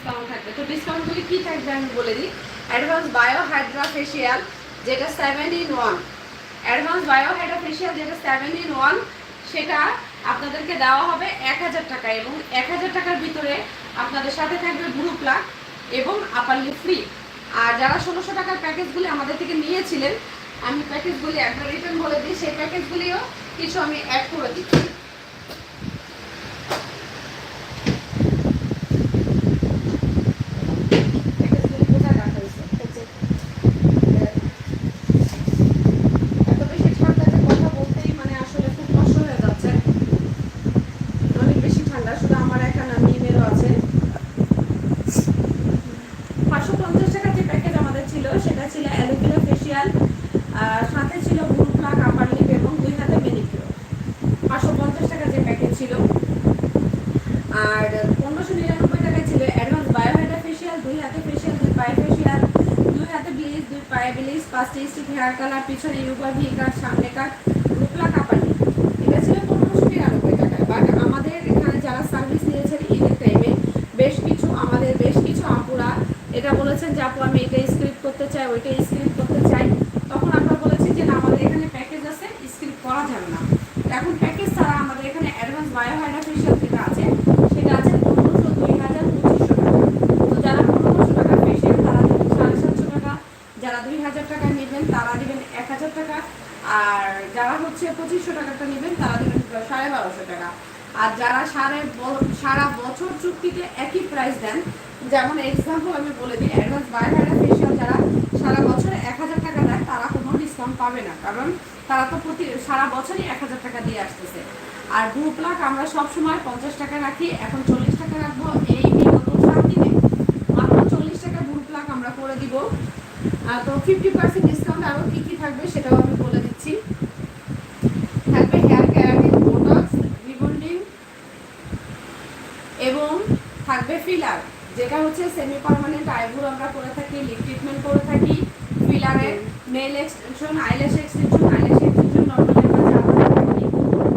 Discount থাকবে। তো ডিসকাউন্টগুলি কি থাকবে আমি বলে দিই। অ্যাডভান্স বায়ো হাইড্রা ফেসিয়াল যেটা seven in one advance bio hydra facial যেটা সেভেন ইন ওয়ান সেটা আপনাদেরকে দেওয়া হবে এক হাজার টাকা এবং এক হাজার টাকার ভিতরে আপনাদের সাথে থাকবে ব্লু প্লাক এবং আপারলি ফ্রি আর যারা ষোলোশো টাকার প্যাকেজগুলি আমাদের থেকে নিয়েছিলেন, আমি প্যাকেজগুলি একবার রিটার্ন বলে দিই, সেই প্যাকেজগুলিও কিছু আমি অ্যাড করে দিচ্ছি প্যাকেজগুলি কোথায় রাখা হয়েছে? এই যে, আহ, এত বেশি ঠান্ডাতে কথা বলতেই মানে আসলে খুব কষ্ট হয়ে যাচ্ছে অনেক বেশি ঠান্ডা শুধু আমার একা না মিমেরও আছে পাঁচশো পঞ্চাশ টাকার যে প্যাকেজ আমাদের ছিল সেটা ছিল অ্যালোভেরা ফেসিয়াল সাথে ছিল ব্লু প্লাক আপার লিপ এবং দুই হাতে মেনিকিউর পাঁচশো পঞ্চাশ টাকা যে প্যাকেজ ছিল আর পনেরোশো নিরানব্বই টাকায় ছিল অ্যাডভান্স বায়োহাইড্রা ফেসিয়াল দুই হাতে ফেসিয়াল দুই পায়ে ফেসিয়াল দুই হাতে ব্লিচ দুই পায়ে ব্লিচ পাঁচটি স্টিক হেয়ার কালার পিছনে ইউবা ভি কাট সামনে কাট রুপলা কাপানি এটা ছিল পনেরোশো নিরানব্বই টাকায় বাট আমাদের এখানে যারা সার্ভিস নিয়েছেন ঈদের টাইমে বেশ কিছু আমাদের, বেশ কিছু আপুরা এটা বলেছেন যে, আপু, আমি এটা স্ক্রিপ্ট করতে চাই, ওইটা স্ক্রিপ্ট করতে চাই তখন আমরা বলেছি যে না আমাদের এখানে প্যাকেজ আছে স্ক্রিপ্ট করা যাবে না এখন প্যাকেজ ছাড়া আমাদের এখানে অ্যাডভান্স বায়োহাইড্রা ফেসিয়াল যেটা আছে সেটা আছে পনেরোশো দুই হাজার পঁচিশশো টাকা তো যারা পনেরোশো টাকা ফেসিয়াল তারা দেবেন সাড়ে সাতশো টাকা যারা দুই হাজার টাকা নেবেন তারা দেবেন এক হাজার টাকা আর যারা হচ্ছে পঁচিশশো টাকাটা নেবেন তারা দেবেন সাড়ে বারোশো টাকা আর যারা সাড়ে ব- সারা বছর চুক্তিতে একই প্রাইস দেন যেমন এক্সাম্পল আমি বলে দিই অ্যাডভান্স বায়োহাইড্রা ফেসিয়াল যারা সারা বছর এক হাজার টাকা দেয়, তারা কোনো ডিসকাউন্ট পাবে না। কারণ তারা তো প্রতি, সারা বছরই এক হাজার টাকা দিয়ে আসতেছে। আর ব্লু প্লাক আমরা সবসময় পঞ্চাশ টাকা রাখি, এখন চল্লিশ টাকা রাখব, এই বিগত সাত দিনে মাত্র চল্লিশ টাকা ব্লু প্লাক আমরা করে দিব। তো ফিফটি পার্সেন্ট ডিসকাউন্ট আরও কী কী থাকবে সেটাও আমি বলে দিচ্ছি থাকবে হেয়ার ক্যারাটিন বোটক্স রিবন্ডিং এবং থাকবে ফিলার যেটা হচ্ছে সেমি পার্মানেন্ট আইব্রো আমরা করে থাকি লিপ ট্রিটমেন্ট করে থাকি ফিলারের nail extension eyelash extension eyelash extension normally আমরা টাকা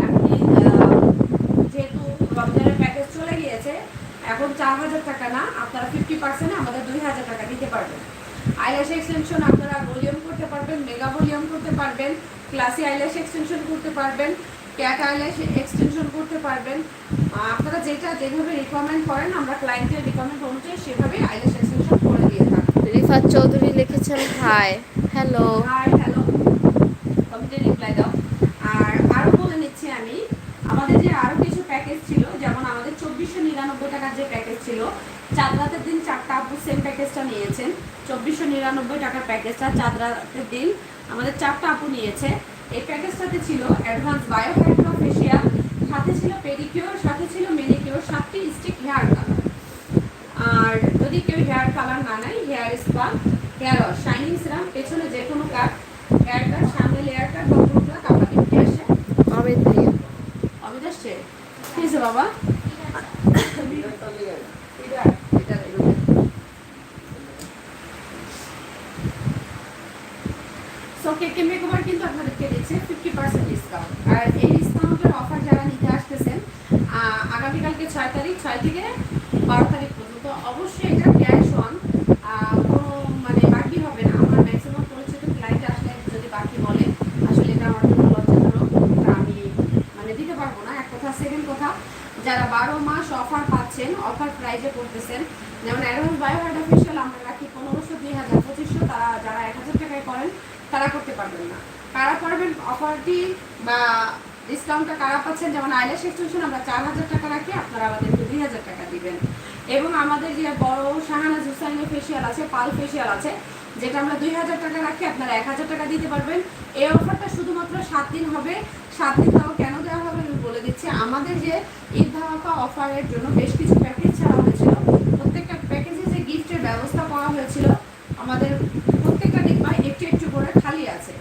আপনি যেহেতু রমজানের প্যাকেজ চলে গিয়েছে, এখন চার হাজার টাকা না, আপনারা ফিফটি পার্সেন্ট আমাদের দুই হাজার টাকা দিতে পারবেন। আইল্যাশ এক্সটেনশন আপনারা ভলিউম করতে পারবেন মেগা ভলিউম করতে পারবেন ক্লাসি আইল্যাশ এক্সটেনশন করতে পারবেন ক্যাট আইল্যাশ এক্সটেনশন করতে পারবেন আপনারা যেটা যেভাবে রিকোয়ারমেন্ট করেন আমরা ক্লায়েন্টের রিকমেন্ড অনুযায়ী সেভাবে আইল্যাশ এক্সটেনশন করে দিয়ে থাকি। রিফাত চৌধুরী লিখেছেন hi hello hi hello committee reply দাও। আর আরও বলে নিচ্ছি আমি আমাদের যে আরও কিছু প্যাকেজ ছিল যেমন আমাদের চব্বিশশো নিরানব্বই টাকার যে প্যাকেজ ছিল চাঁদ রাতের দিন চারটা আপু সেম প্যাকেজটা নিয়েছেন। চব্বিশশো নিরানব্বই টাকার প্যাকেজটা চাঁদ রাতের দিন আমাদের চারটা আপু নিয়েছে। এই প্যাকেজটাতে ছিল অ্যাডভান্স বায়োহাইড্রো ফেসিয়াল সাথে ছিল পেডিকিওর সাথে ছিল মেনিকিওর সাতটি স্টিক হেয়ার কালার। আর যদি কেউ হেয়ার কালার না নেয় hair spa hair wash shining serum পেছনে যে কোনো কাট হেয়ার কাট সামনে লেয়ার কাট বা পুরোটা কাপড় দিতে আসে। অমিত ভাইয়া। অমিত আসছে? কি হয়েছে বাবা। সো কেকে মেকওভার কিন্তু আপনাদেরকে দিচ্ছে ফিফটি পার্সেন্ট ডিসকাউন্ট আর এই ডিসকাউন্টের অফার যারা নিতে আসতেছেন আহ, আগামীকালকে ছয় থেকে বারো তারিখ পর্যন্ত। অবশ্যই এটা ক্যাশ অন কোনো মানে বাকি হবে না। আমার ম্যাক্সিমাম পরিচিত ক্লায়েন্ট আসলে যদি বাকি বলে, আসলে এটা আমার লজ্জাজনক। আমি মানে দিতে পারব না। এক কথা সেকেন্ড কথা, যারা বারো মাস অফার পাচ্ছেন অফার প্রাইজে করতেছেন যেমন অ্যাডভান্স বায়োহাইড্রা ফেশিয়াল আমরা রাখি পনেরোশো, দুই হাজার, পঁচিশশো, তারা যারা এক হাজার টাকায় করেন, তারা করতে পারবেন না। কারা পারবেন অফারটি বা ডিসকাউন্টটা কারা পাচ্ছেন, যেমন আইল্যাশ এক্সটেনশন আমরা চার হাজার টাকা রাখি, আপনারা আমাদেরকে দুই হাজার টাকা দিবেন। এবং আমাদের যে বড় শাহানাজ হুসাইনের ফেশিয়াল আছে, পাল ফেশিয়াল আছে, যেটা আমরা দুই হাজার টাকা রাখি, আপনারা এক হাজার টাকা দিতে পারবেন। এই অফারটা শুধুমাত্র সাত দিন হবে। সাত দিন তাও কেন দেওয়া হবে আমি বলে দিচ্ছি। আমাদের যে ঈদ ধামাকা অফারের জন্য বেশ কিছু প্যাকেজ ছাড়া হয়েছিল। প্রত্যেকটা প্যাকেজে যে গিফটের ব্যবস্থা করা হয়েছিল, আমাদের প্রত্যেকটা ডিব্বা একটু একটু করে খালি আছে।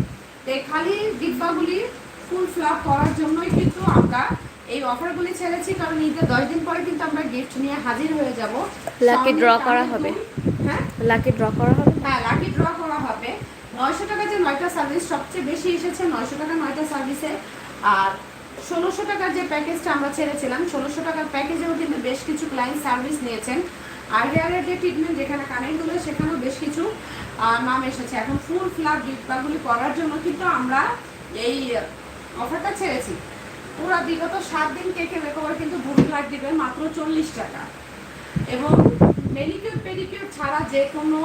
তো এই খালি ডিব্বাগুলি ফুল ফ্লাপ করার জন্যই কিন্তু আমরা এই অফারগুলি ছেড়েছি কারণ ঈদের দশ দিন পরে কিন্তু আমরা গিফট নিয়ে হাজির হয়ে যাব। Lucky draw করা হবে। হ্যাঁ? লাকি ড্র করা হবে? হ্যাঁ লাকি ড্র করা হবে। নয়শো টাকা যে নয়টা সার্ভিস সবচেয়ে বেশি এসেছে নয়শো টাকা নয়টা সার্ভিসে আর ষোলোশো টাকার যে প্যাকেজটা আমরা ছেড়েছিলাম ষোলোশো টাকার প্যাকেজেও কিন্তু বেশ কিছু ক্লায়েন্ট সার্ভিস নিয়েছেন। আর হেয়ারের যে ট্রিটমেন্ট যেখানে কানেক্ট কানেরগুলো সেখানেও বেশ কিছু নাম এসেছে। এখন ফুল ফ্লাপ ডিব্বাগুলি করার জন্য কিন্তু আমরা এই অফারটা ছেড়েছি। পুরো বিগত সাত দিন কেকে মেকওভার কিন্তু ভুল ফ্লাগ দিবে মাত্র চল্লিশ টাকা। এবং মেনিকিউর পেডিকিউর ছাড়া যে কোনো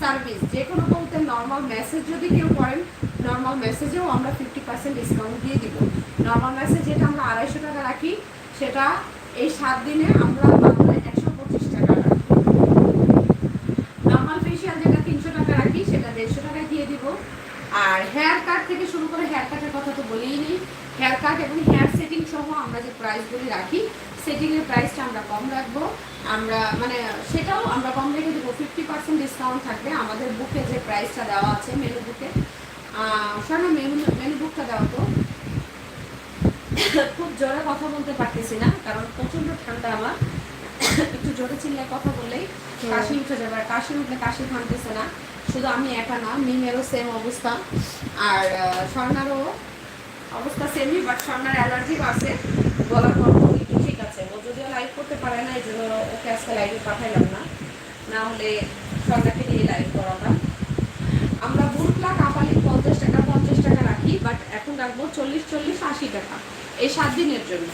সার্ভিস যে কোনো বলতে নর্মাল মেসেজ যদি কেউ করেন নর্মাল মেসেজেও আমরা ফিফটি পার্সেন্ট ডিসকাউন্ট দিয়ে দিব। নর্মাল মেসেজ যেটা আমরা আড়াইশো টাকা রাখি, সেটা এই সাত দিনে আমরা মাত্র একশো পঁচিশ টাকা রাখি নর্মাল ফেশিয়াল যেটা তিনশো টাকা রাখি সেটা দেড়শো টাকায় দিয়ে দিব আর হেয়ার কাট থেকে শুরু করে হেয়ার কাটের কথা তো বলেই নিই হেয়ার কাট এবং হেয়ার সেটিং সহ আমরা যে প্রাইসগুলি রাখি সেটিংয়ের প্রাইসটা আমরা কম রাখব। আমরা মানে সেটাও আমরা কম রেখে দেবো। ফিফটি পার্সেন্ট ডিসকাউন্ট থাকবে। আমাদের বুকে যে প্রাইসটা দেওয়া আছে মেনু বুকে শোনো মেনু মেনু বুকটা দেওয়া তো। খুব জোরে কথা বলতে পারতেছি না কারণ প্রচণ্ড ঠান্ডা আমার। একটু জোরে চিল্লায় কথা বললেই কাশি উঠে যাবে। আর কাশি উঠলে কাশি থামতেছে না। শুধু আমি একা না মিমেরও সেম অবস্থা। আর স্বর্ণারও অবস্থা সেমই বাট স্বর্ণার অ্যালার্জিও আছে গলার আছে। ও যদিও লাইভ করতে পারে না, এই জন্য ওকে আজকে লাইভে পাঠাইলাম না। না হলে স্বর্ণাকে নিয়ে লাইভ করাতাম আমরা বুটলা কাপালি পঞ্চাশ টাকা পঞ্চাশ টাকা রাখি বাট এখন রাখব চল্লিশ চল্লিশ, আশি টাকা। এই সাত দিনের জন্য।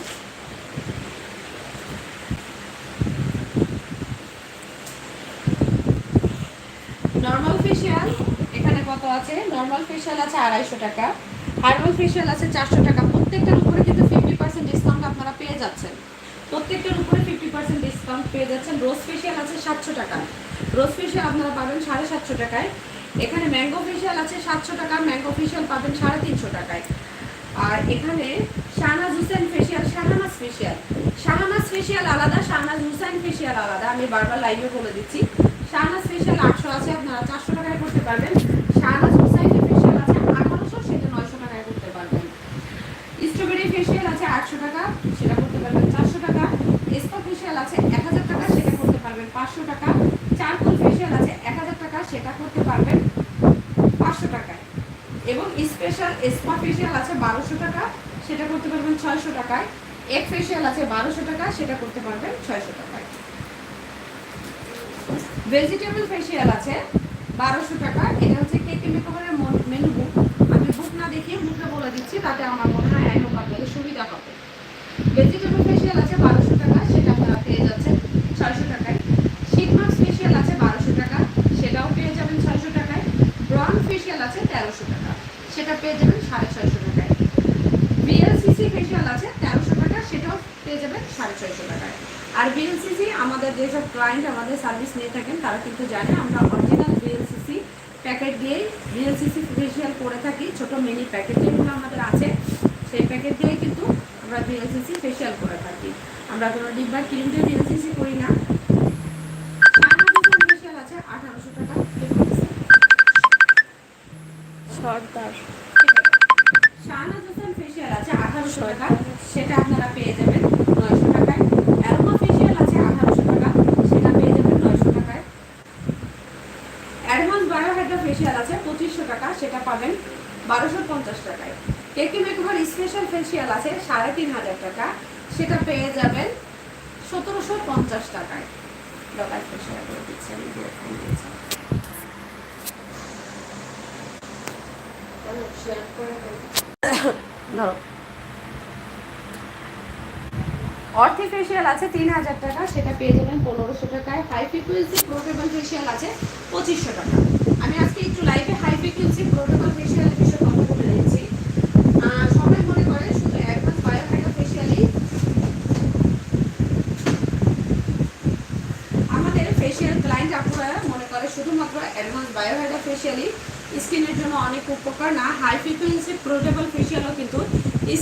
নর্মাল ফেশিয়াল এখানে কত আছে? নর্মাল ফেশিয়াল আছে আড়াইশো টাকা। হার্বাল ফেশিয়াল আছে চারশো টাকা। প্রত্যেকটার উপরে কিন্তু ফিফটি পার্সেন্ট ডিসকাউন্ট আপনারা পেয়ে যাচ্ছেন। প্রত্যেকটার উপরে ফিফটি পার্সেন্ট ডিসকাউন্ট পেয়ে যাচ্ছেন। রোজ ফেশিয়াল আছে সাতশো টাকা রোজ ফেশিয়াল আপনারা পাবেন সাড়ে সাতশো টাকায়। এখানে ম্যাঙ্গো ফেশিয়াল আছে সাতশো টাকা ম্যাঙ্গো ফেশিয়াল পাবেন সাড়ে তিনশো টাকায়। আর এখানে Shahnaz Hussain facial Shahnaz facial Shahnaz facial আলাদা, শাহনাজ হুসেন ফেশিয়াল আলাদা। আমি বারবার লাইভে বলে দিচ্ছি। শাহনাজ ফেশিয়াল আটশো আছে, আপনারা চারশো টাকায় করতে পারবেন। শাহনাজ হুসাইন ফেশিয়াল আছে আঠারোশো, সেটা নয়শো টাকায় করতে পারবেন। স্ট্রবেরি ফেশিয়াল আছে আটশো টাকা, সেটা করতে পারবেন। স্পা ফেশিয়াল আছে এক হাজার টাকা, সেটা করতে পারবেন। পাঁচশো টাকা। চারকোল ফেশিয়াল আছে এক হাজার টাকা, সেটা করতে পারবেন পাঁচশো টাকায়। এবং স্পেশাল স্পা ফেশিয়াল আছে বারোশো টাকা, সেটা করতে পারবেন ছয়শো টাকায়। এক ফেশিয়াল আছে বারোশো টাকা, সেটা করতে পারবেন ছয়শো টাকায়। ভেজিটেবল ফেশিয়াল আছে বারোশো টাকা। এটা হচ্ছে কেকে মেকওভারের মেনু বুক আমি বুক না দেখিয়ে মুখে বলে দিচ্ছি, তাতে আমার মনে হয় হোক সুবিধা হবে। ভেজিটেবল ফেশিয়াল আছে বারোশো টাকা সেটা আপনারা পেয়ে যাচ্ছেন ছয়শো টাকায়। শীত মাস্ক ফেশিয়াল আছে বারোশো টাকা, সেটাও পেয়ে যাবেন ছয়শো টাকায়। ব্রন ফেশিয়াল আছে তেরোশো টাকা, সেটা পেয়ে যাবেন সাড়ে ছয়শো টাকায়। বিএলসিসি ফেশিয়াল আছে তেরোশো টাকা, সেটাও পেয়ে যাবেন সাড়ে ছয়শো টাকায়। আর বিএলসিসি আমাদের যেসব ক্লায়েন্ট আমাদের সার্ভিস নিয়ে থাকেন, তারা কিন্তু জানে, আমরা original B L C C packet দিয়েই B L C C facial করে থাকি। ছোট মিনি প্যাকেট যেগুলো আমাদের আছে, সেই প্যাকেট দিয়েই কিন্তু আমরা বিএলসিসি ফেশিয়াল করে থাকি। আমরা কোনো ডিব্বা ক্রিম দিয়ে বিএলসিসি করি না। আছে আঠারোশো টাকা। সর্দার। শাহনাজ হোসেন ফেশিয়াল আছে আঠারোশো টাকা। সেটা আপনারা পেয়ে যাবেন নয়শো টাকায়। অ্যারোমা আছে আঠারোশো টাকা। সেটা পেয়ে যাবেন নয়শো টাকায়। অ্যাডভান্স আছে পঁচিশশো টাকা। সেটা পাবেন বারোশো পঞ্চাশ টাকায়। কেকি মেকওভার স্পেশাল ফেশিয়াল আছে সাড়ে তিন হাজার টাকা। সেটা পেয়ে যাবেন সতেরোশো পঞ্চাশ টাকায়। ডলার ফেশিয়াল করে দিচ্ছি আমি। ধরো। অর্থে ফেশিয়াল আছে তিন হাজার টাকা সেটা পেয়ে যাবেন পনেরোশো টাকায়। হাই ফ্রিকুয়েন্সি প্রোটেবল ফেশিয়াল আছে পঁচিশশো টাকা। আমি আজকে একটু লাইভে হাই ফ্রিকুয়েন্সি প্রোটেবল ফেশিয়ালের বিষয়ে কথা বলে দিচ্ছি আহ, সবাই মনে করে শুধু অ্যাডভান্স বায়োহাইড্রা ফেশিয়ালই আমাদের ফেশিয়াল ক্লায়েন্ট আপনারা মনে করে শুধুমাত্র অ্যাডভান্স বায়োহাইড্রা ফেশিয়ালই স্কিনের জন্য অনেক উপকার। না হাই ফ্রিকুয়েন্সি প্রোটেবল ফেশিয়ালও কিন্তু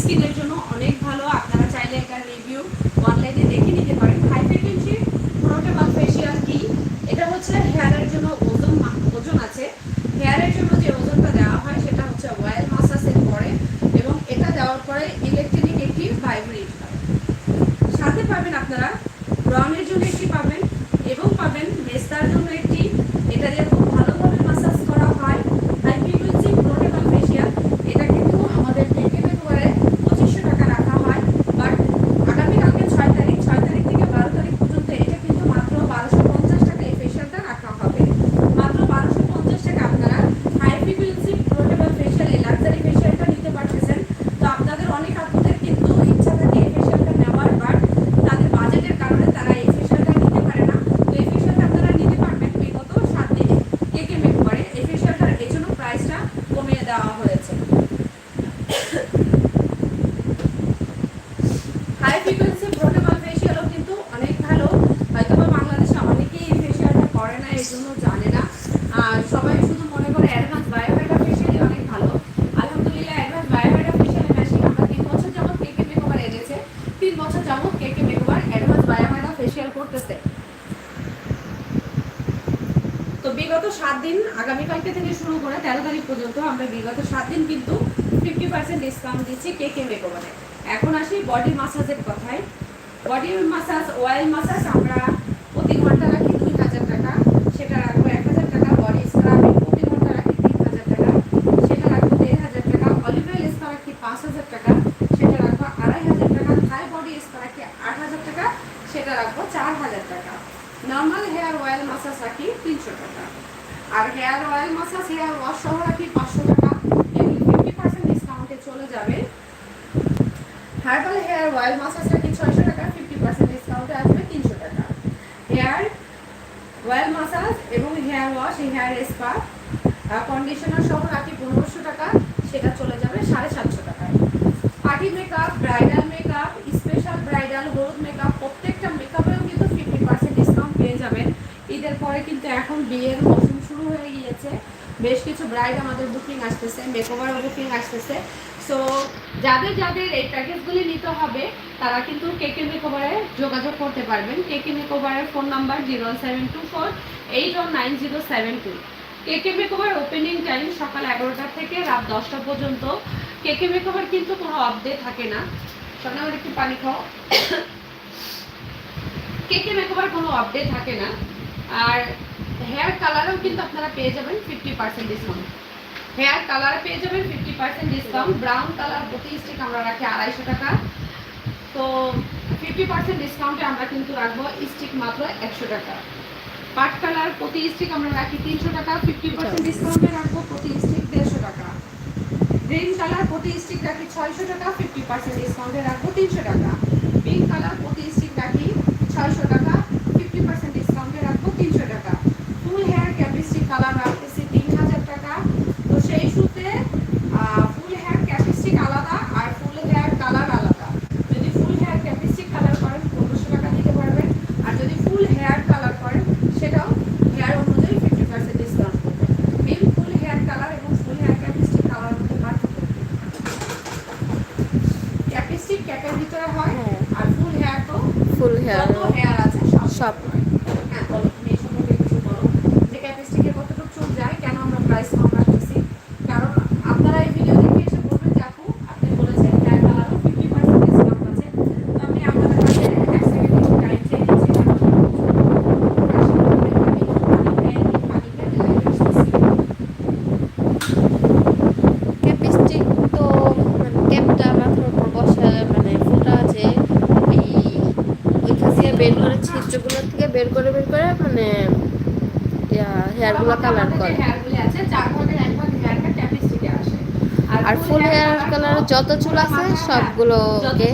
স্কিনের জন্য অনেক ভালো। আপনারা চাইলে এটার রিভিউ অনলাইনে দেখে নিতে পারেন। হাই ফ্রিকুয়েন্সি প্রোটেবল ফেশিয়াল কি? এটা হচ্ছে হেয়ারের জন্য ওজন ওজন আছে। হেয়ারের জন্য যে ওজনটা দেওয়া হয়, সেটা হচ্ছে অয়েল মাসাজের পরে এবং এটা দেওয়ার পরে ইলেকট্রিক একটি ভাইব্রেট সাথে পাবেন আপনারা ব্রাউনের জন্য একটি পাবেন এবং পাবেন মেস্তার জন্য একটি হাই ফ্রিকোয়েন্সি প্রোটেবল ফেসিয়ালও কিন্তু অনেক ভালো। হয়তো বা বাংলাদেশে অনেকেই এই ফেসিয়ালটা করে না, এই জন্য জানে না। আর সবাই শুধু মনে করে অ্যাডভান্স বায়োহাইডা ফেসিয়ালই অনেক ভালো। আলহামদুলিল্লাহ অ্যাডভান্স বায়োহাইডা ফেসিয়াল মেশিন আমরা তিন বছর যাবত কে কে মেকওভার এনেছে। তিন বছর যাবত K K makeover advance bio hydra facial করতেছে। তো বিগত সাত দিন, আগামীকালকে থেকে শুরু করে তেরো তারিখ পর্যন্ত আমরা বিগত সাত দিন কিন্তু ফিফটি পার্সেন্ট ডিসকাউন্ট দিচ্ছি কে কে মেকওভারে এখন আসি বডি মাসাজের কথায়। বডি মাসাজ অয়েল মাসাজ আমরা প্রতি ঘণ্টা রাখি দুই হাজার টাকা সেটা রাখব এক হাজার টাকা বডি স্ক্রাবিং প্রতি ঘণ্টা রাখি তিন হাজার টাকা সেটা রাখব দেড় হাজার টাকা অলিভ অয়েল স্পা রাখি পাঁচ হাজার টাকা সেটা রাখব আড়াই হাজার টাকা থাই বডি স্পা রাখি আট হাজার টাকা সেটা রাখব চার হাজার টাকা নর্মাল হেয়ার অয়েল মাসাজ রাখি তিনশো টাকা আর hair oil massage hair wash সহ রাখি পাঁচশো টাকা এগুলি ফিফটি পার্সেন্ট ডিসকাউন্টে চলে যাবে হার্বাল হেয়ার অয়েল মাসাজ রাখি ছয়শো টাকা ফিফটি পার্সেন্ট ডিসকাউন্টে আসবে তিনশো টাকা হেয়ার অয়েল মাসাজ এবং hair wash hair spa conditioner সহ রাখি পনেরোশো টাকা সেটা চলে যাবে সাড়ে সাতশো টাকায় party makeup bridal makeup special bridal হলুদ মেকআপ প্রত্যেকটা মেকআপেও কিন্তু ফিফটি পার্সেন্ট ডিসকাউন্ট পেয়ে যাবেন ঈদের পরে কিন্তু এখন বিয়ের মৌসুম শুরু হয়ে গিয়েছে। বেশ কিছু ব্রাইড আমাদের বুকিং আসতেছে মেকওভারও বুকিং আসতেছে। সো যাদের যাদের এই প্যাকেজগুলি নিতে হবে, তারা কিন্তু কেকে মেকওভারে যোগাযোগ করতে পারবেন। কে KK মেকওভারের phone number zero seven two four eight one nine zero seven two KK makeover opening time সকাল এগারোটা থেকে রাত দশটা পর্যন্ত। কেকে মেকওভার কিন্তু কোনো আপডেট থাকে না। সোনা আমার একটু পানি খাও। কেকে মেকওভার কোনো আপডেট থাকে না। আর হেয়ার কালারও কিন্তু আপনারা পেয়ে যাবেন fifty percent discount hair colour পেয়ে যাবেন fifty percent discount brown colour প্রতি স্টিক আমরা রাখি আড়াইশো টাকা। তো ফিফটি পার্সেন্ট ডিসকাউন্টে আমরা কিন্তু রাখব স্টিক মাত্র একশো টাকা। পাট কালার প্রতি স্টিক আমরা রাখি তিনশো টাকা। ফিফটি পার্সেন্ট ডিসকাউন্টে রাখব প্রতি স্টিক দেড়শো টাকা। গ্রিন কালার প্রতি স্টিক রাখি ছয়শো টাকা। ফিফটি পার্সেন্ট ডিসকাউন্টে রাখব তিনশো টাকা। পিঙ্ক কালার প্রতি স্টিক রাখি ছয়শো টাকা ফিফটি পার্সেন্ট ডিসকাউন্টে রাখব তিনশো টাকা ফুল হেয়ার ক্যাপিস্টিক কালার রাখতেছি তিন হাজার টাকা তো সেই সুতে ফুল হেয়ার ক্যাপিস্টিক আলাদা আর ফুল হেয়ার কালার আলাদা যদি ফুল হেয়ার ক্যাপিস্টিক কালার করেন পনেরোশো টাকা দিতে পারবেন আর যদি ফুল হেয়ার কালার করেন সেটাও হেয়ার অনুযায়ী ফিফটি পার্সেন্ট ডিসকাউন্ট করবে মেন ফুল হেয়ার কালার এবং ফুল হেয়ার ক্যাপিস্টিক কালার মধ্যে পার্থক্য ক্যাপিস্টিক ক্যাপের ভিতরে হয় হ্যাঁ। আর ফুল হেয়ার তো ফুল হেয়ার যত হেয়ার আছে সব সব। হয়। হ্যাঁ বলো তুমি এই সম্পর্কে কিছু বলো যে ক্যাপাসিটিকে কতটুকু চুল যায় কেন আমরা প্রাইস কম রাখতেছি কারণ আপনারা এই ভিডিও দেখে এসে বলবেন যে আপু আপনি বলেছেন হেয়ার কালারও ফিফটি পার্সেন্ট ডিসকাউন্ট আছে তো আমি আপনাদের কাছে এক সেকেন্ড একটু টাইম চেয়ে নিচ্ছি ক্যাপিস্টিক তো মানে ক্যাপটা মাথার উপর বসা মানে ফুটা আছে এই ওইখান থেকে বের করে ছিদ্রগুলো থেকে বের করে বের করে মানে হেয়ারগুলো কালার করে। আর ফুল হেয়ার কালার যত চুল আছে সবগুলোকে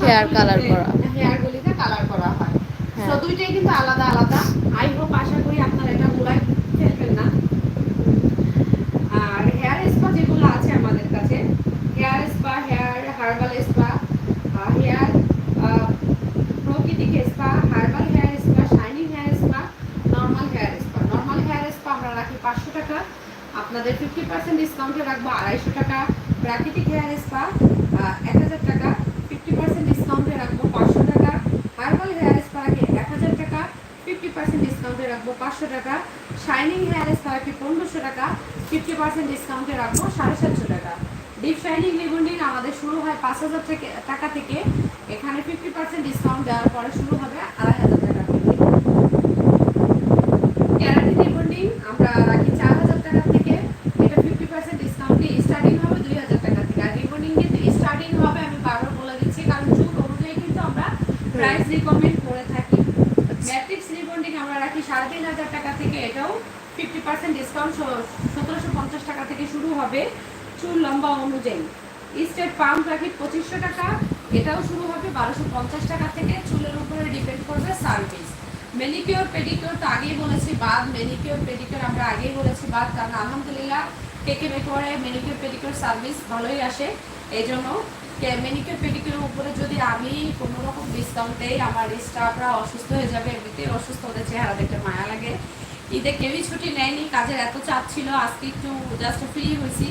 হেয়ার কালার করা হেয়ারগুলিতে কালার করা হয় হ্যাঁ। তো দুইটাই কিন্তু আলাদা আলাদা আই হোপ আশা করি আপনারা এটা গুলাই ফেলবেন না আর হেয়ার স্পা যেগুলো আছে আমাদের কাছে hair spa hair herbal spa hair প্রকৃতিক spa herbal hair spa shining hair spa normal hair spa normal hair spa আমরা রাখি পাঁচশো টাকা আপনাদের ফিফটি পার্সেন্ট ডিসকাউন্টে রাখব, আড়াইশো টাকা প্রাকৃতিক হেয়ার স্পা এক হাজার টাকা ফিফটি পার্সেন্ট ডিসকাউন্টে রাখব, পাঁচশো টাকা। হার্বাল হেয়ার স্পা রাখি এক হাজার টাকা ফিফটি পার্সেন্ট ডিসকাউন্টে রাখব, পাঁচশো টাকা। শাইনিং হেয়ার স্পা রাখি পনেরোশো টাকা ফিফটি পার্সেন্ট ডিসকাউন্টে রাখব, সাড়ে সাতশো টাকা। ডিপ শাইনিং রিবন্ডিং আমাদের শুরু হয় পাঁচ হাজার টাকা থেকে। এখানে ফিফটি পার্সেন্ট ডিসকাউন্ট দেওয়ার পরে শুরু হবে আড়াই হাজার টাকা থেকে ক্যারাটিন রিবন্ডিং আমরা রাখি চার হাজার টাকা থেকে এটা ফিফটি পার্সেন্ট ডিসকাউন্টে স্টার্টিং হবে দুই হাজার টাকা থেকে আর রিবন্ডিং কিন্তু স্টার্টিং হবে আমি বারবার বলে দিচ্ছি কারণ চুল অনুযায়ী কিন্তু আমরা প্রাইস রিকমেন্ড করে থাকি ম্যাট্রিক্স রিবন্ডিং আমরা রাখি সাড়ে তিন হাজার টাকা থেকে এটাও ফিফটি পার্সেন্ট ডিসকাউন্ট সতেরোশো পঞ্চাশ টাকা থেকে শুরু হবে চুল লম্বা অনুযায়ী স্টেট পাম্প রাখি পঁচিশশো টাকা এটাও শুরু হবে বারোশো পঞ্চাশ টাকা থেকে চুলের উপরে ডিপেন্ড করবে সার্ভিস মেনিকিওর পেডিকিওর তো আগেই বলেছি বাদ মেনিকিওর পেডিকিওর আমরা আগেই বলেছি বাদ, কারণ আলহামদুলিল্লাহ কেকে মেকওয়ারে মেনিকিওর পেডিকিওর সার্ভিস ভালোই আসে। এই জন্য মেনিকিওর পেডিকিওর উপরে যদি আমি কোনো রকম ডিসকাউন্ট দেই, আমার স্টাফরা অসুস্থ হয়ে যাবে এমনিতেই অসুস্থ, ওদের চেহারা দেখতে মায়া লাগে। ঈদে কেউই ছুটি নেয়নি, কাজের এত চাপ ছিল, আজকে একটু জাস্ট ফ্রি হয়েছি।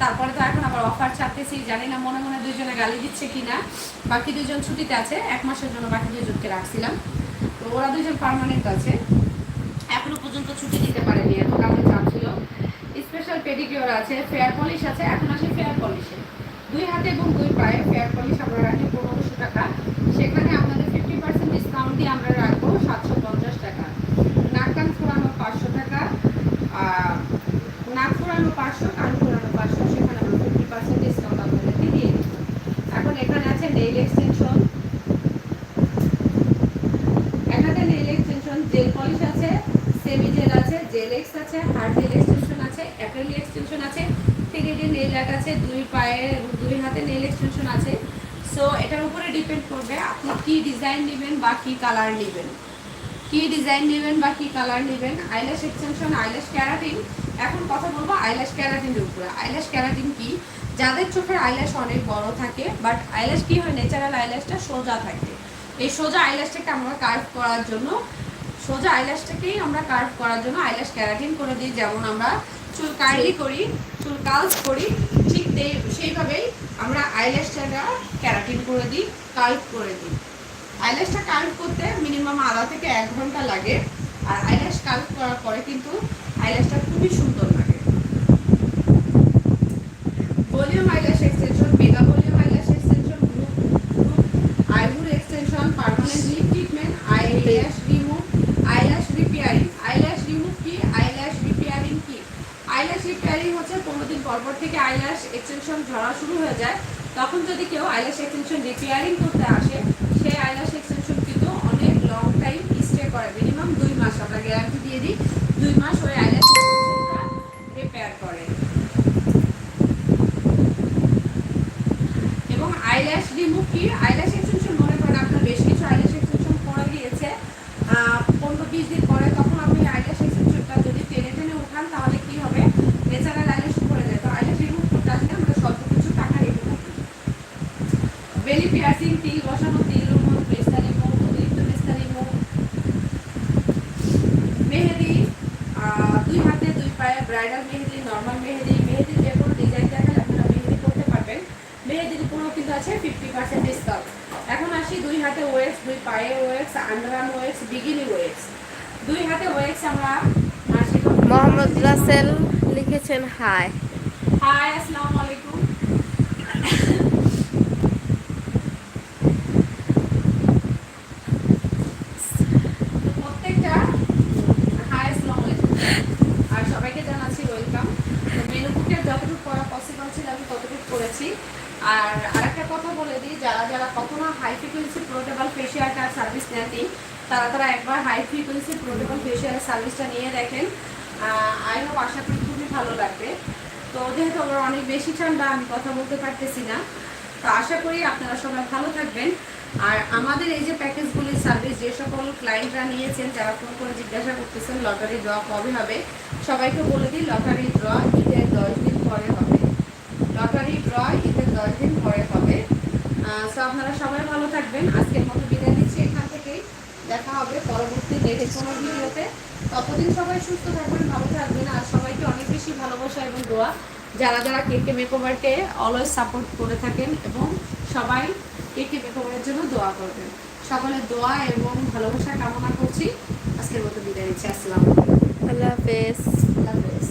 তারপরে তো এখন আবার অফার ছাড়তেছি, জানি না, মনে মনে দুইজনে গালি দিচ্ছে কিনা। বাকি দুজন ছুটিতে আছে, এক মাসের জন্য বাকি দুজনকে রাখছিলাম। তো ওরা দুজন পার্মানেন্ট আছে। এখনও পর্যন্ত ছুটি দিতে পারেনি, এত কাজের চাপ ছিল। স্পেশাল পেডিকিওর আছে ফেয়ার পলিশ আছে, এখন আসে ফেয়ার পলিশে দুই হাতে এবং দুই পায়ে ফেয়ার পলিশ আমরা রাখি পনেরোশো টাকা। সেখানে আপনাদের ফিফটি পার্সেন্ট ডিসকাউন্ট দিয়ে আমরা রাখব সাতশো পঞ্চাশ টাকা নাক কান ফোড়ানো পাঁচশো টাকা আর নাক ফোড়ানো পাঁচশো কান ফোড়ানো পাঁচশো সেখানে আমরা ফিফটি পার্সেন্ট ডিসকাউন্ট আপনাদেরকে দিয়ে দিই এখন এখানে আছে নেইল এক্সটেনশন এখানে নেইল এক্সটেনশন জেল পলিশ আছে সেমি জেল আছে জেল এক্স আছে হার্ড জেল এক্সটেনশন আছে অ্যাক্রিলিক এক্সটেনশন আছে থ্রি ডি নেইল আর্ট আছে দুই দুই হাতে নেইল এক্সটেনশন আছে। সো এটার উপরে ডিপেন্ড করবে আপনি কি ডিজাইন নেবেন বা কি কালার নেবেন। কি ডিজাইন নেবেন বা কি কালার নেবেন। আইল্যাশ এক্সটেনশন আইল্যাশ ক্যারাটিন এখন কথা বলব আইল্যাশ ক্যারাটিনের উপরে। আইল্যাশ ক্যারাটিন কি? যাদের চোখের আইল্যাশ অনেক বড় থাকে বাট আইল্যাশ কি হয়? ন্যাচারাল আইল্যাশটা সোজা থাকে। এই সোজা আইল্যাশটাকে আমরা কার্ভ করার জন্য, সোজা আইল্যাশটাকেই আমরা কার্ভ করার জন্য আইল্যাশ ক্যারাটিন করে দিই। যেমন আমরা চুল কার্লি করি, চুল কালস করি সেইভাবেই আমরা আইল্যাশটাকে ক্যারাটিন করে দিই কার্ভ করে দিই। আইল্যাশটা কার্ভ করতে মিনিমাম আধা থেকে এক ঘণ্টা লাগে, আর আইল্যাশ কার্ভ করার পরে কিন্তু আইল্যাশটা খুবই সুন্দর লাগে। Volume eyelash extension mega volume eyelash extension group eyebrow extension permanent lip treatment eyelash remove eyelash repairing eyelash remove কি আইল্যাশ রিপেয়ারিং কি আইল্যাশ রিপেয়ারিং হচ্ছে পনেরো দিন পর পর থেকে আইল্যাশ এক্সটেনশন ঝরা শুরু হয়ে যায় তখন যদি কেউ আইল্যাশ এক্সটেনশন রিপেয়ারিং করতে আসে সেই আইল্যাশ এক্সটেনশন কিন্তু অনেক লং টাইম স্টে করে মিনিমাম দুই মাস আমরা গ্যারান্টি দিয়ে দিই দুই মাস ওই আইল্যাশ এক্সটেনশনটা রিপেয়ার করে এবং আইল্যাশ রিমুভ কি আইল্যাশ এক্সটেনশন মনে করেন আপনার বেশ কিছু আইল্যাশ এক্সটেনশন পড়ে গিয়েছে আহ, পনেরো বিশ দিন পরে তখন আপনি আইল্যাশ এক্সটেনশনটা যদি টেনে টেনে উঠান তাহলে কি হবে ন্যাচারাল আইল্যাশ পড়ে যায় তো আইল্যাশ রিমুভ করতে আসলে আমরা স্বল্প কিছু টাকা রেখে থাকি বেলি পিয়ার্সিং তিল বসানো তিল রিমুভ পেস্তা রিমুভ অতিরিক্ত পেস্তা রিমুভ মেহেদি আহ, দুই হাতে দুই পায়ে ব্রাইডাল মেহেদি নর্মাল মেহেদি মেহেদির যে কোনো ডিজাইন দেখালে আপনারা মেহেদি করতে পারবেন মেহেদির উপরেও কিন্তু আছে ফিফটি পার্সেন্ট ডিসকাউন্ট এখন আসি দুই হাতে ওয়েক্স দুই পায়ে ওয়েক্স আন্ডারাম ওয়েক্স বিগিনি ওয়েক্স দুই হাতে ওয়েক্স আমরা মার্শিক মোহাম্মদ রাসেল লিখেছেন হাই হাই আসসালামু আলাইকুম প্রত্যেকটা হাই আসসালামু আলাইকুম আর সবাইকে জানাচ্ছি ওয়েলকাম তো মেনু বুকের যতটুকু করা পসিবল ছিল, আমি ততটুকু করেছি। আর আরেকটা কথা বলে দিই, যারা যারা কখনো হাই ফ্রিকোয়েন্সি প্রোটেবল ফেসিয়ালটা সার্ভিস নেননি, তারা তারা একবার হাই ফ্রিকোয়েন্সি প্রোটেবল ফেসিয়াল সার্ভিসটা নিয়ে দেখেন। আই হোপ আশা করি ভালো লাগবে। তো যেহেতু আমার অনেক বেশি ঠান্ডা, আমি কথা বলতে পারতেছি না। তো আশা করি আপনারা সবাই ভালো থাকবেন। আর আমাদের এই যে প্যাকেজগুলির সার্ভিস যে সকল ক্লায়েন্টরা নিয়েছেন, যারা ফোন করে জিজ্ঞাসা করতেছেন লটারি ড্র কবে হবে, সবাইকে বলে দিই লটারি ড্র ঈদের দশ দিন পরে হবে। লটারি ড্র ঈদের দশ দিন পরে হবে। সো আপনারা সবাই ভালো থাকবেন। আজকের মতো বিদায় নিচ্ছি এখান থেকেই। দেখা হবে পরবর্তী নেক্সট কোনো ভিডিওতে। ততদিন সবাই সুস্থ থাকবেন ভালো থাকবেন আর সবাইকে অনেক বেশি ভালোবাসা এবং দোয়া। যারা যারা কেকে মেকওভারকে অলওয়েজ সাপোর্ট করে থাকেন এবং সবাই কেকে মেকওভারের জন্য দোয়া করবেন। সকলের দোয়া এবং ভালোবাসা কামনা করছি। আজকের মতো বিদায় নিচ্ছি। আসসালাম আল্লাহ হাফেজ। আল্লাহ হাফেজ।